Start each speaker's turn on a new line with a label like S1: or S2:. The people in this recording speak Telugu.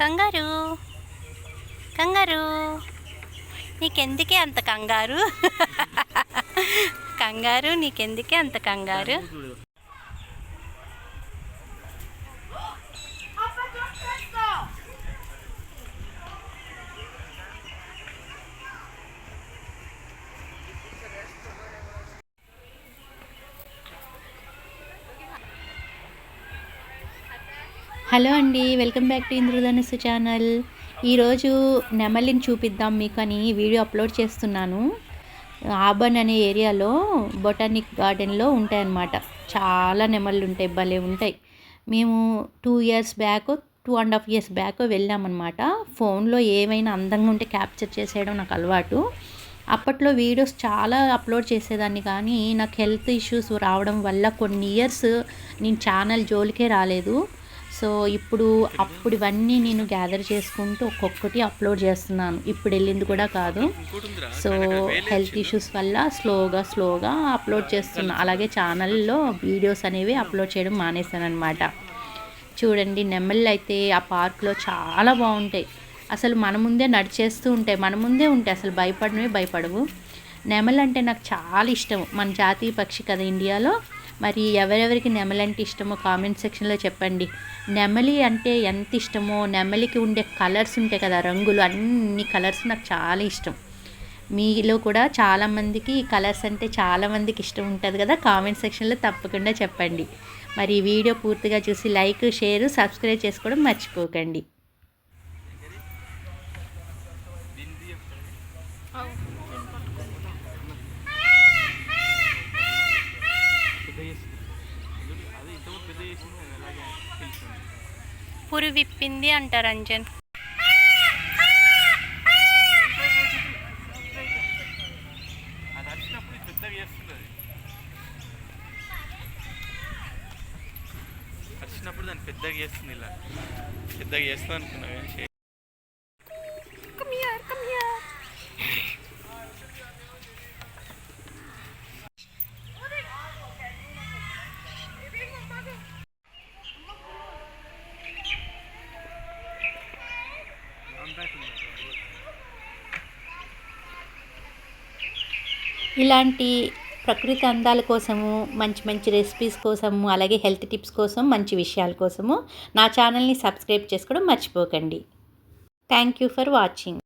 S1: కంగారు. కంగారు. నీకెందుకే అంత కంగారు? కంగారు నీకెందుకే అంత కంగారు?
S2: హలో అండి welcome back to Indradhanussu channel. ఈరోజు నెమలిని చూపిద్దాం మీకు అని వీడియో అప్లోడ్ చేస్తున్నాను. ఆబన్ అనే ఏరియాలో బొటానిక్ గార్డెన్లో ఉంటాయన్నమాట. చాలా నెమళ్ళు ఉంటాయి భలే ఉంటాయి. మేము two years back two and half years back వెళ్ళామన్నమాట. ఫోన్లో ఏమైనా అందంగా ఉంటే క్యాప్చర్ చేసేయడం నాకు అలవాటు. అప్పట్లో వీడియోస్ చాలా అప్లోడ్ చేసేదాన్ని కానీ నాకు హెల్త్ ఇష్యూస్ రావడం వల్ల కొన్ని ఇయర్స్ నేను ఛానల్ జోలికే రాలేదు. సో ఇప్పుడు అప్పుడు ఇవన్నీ నేను గ్యాదర్ చేసుకుంటూ ఒక్కొక్కటి అప్లోడ్ చేస్తున్నాను. ఇప్పుడు వెళ్ళింది కూడా కాదు. సో హెల్త్ ఇష్యూస్ వల్ల స్లోగా స్లోగా అప్లోడ్ చేస్తున్నా. అలాగే ఛానల్లో వీడియోస్ అనేవి అప్లోడ్ చేయడం మానేశాను అనమాట చూడండి నెమళ్ళు అయితే ఆ పార్క్లో చాలా బాగుంటాయి. అసలు మన ముందే నడిచేస్తూ ఉంటాయి. మన ముందే ఉంటాయి. అసలు భయపడమే భయపడవు. నెమలు అంటే నాకు చాలా ఇష్టం. మన జాతీయ పక్షి కదా ఇండియాలో. మరి ఎవరెవరికి నెమలి అంటే ఇష్టమో కామెంట్ సెక్షన్లో చెప్పండి. నెమలి అంటే ఎంత ఇష్టమో నెమలికి ఉండే కలర్స్ ఉంటాయి కదా రంగులు అన్ని కలర్స్ నాకు చాలా ఇష్టం. మీలో కూడా చాలామందికి కలర్స్ అంటే చాలామందికి ఇష్టం ఉంటుంది కదా కామెంట్ సెక్షన్లో తప్పకుండా చెప్పండి. మరి ఈ వీడియో పూర్తిగా చూసి లైక్ షేర్ సబ్స్క్రైబ్ చేసుకోవడం మర్చిపోకండి.
S1: పురి విప్పింది అంటారు
S3: రంజన్ వచ్చినప్పుడు పెద్దగా దాన్ని పెద్దగా చేస్తుంది ఇలా. పెద్దగా చేస్తా అనుకున్నా కానీ చే-
S2: ఇలాంటి ప్రకృతి అందాల కోసము మంచి మంచి రెసిపీస్ కోసము అలాగే హెల్త్ టిప్స్ కోసం మంచి విషయాల కోసము నా ఛానల్ని సబ్స్క్రైబ్ చేసుకోవడం మర్చిపోకండి. Thank you for watching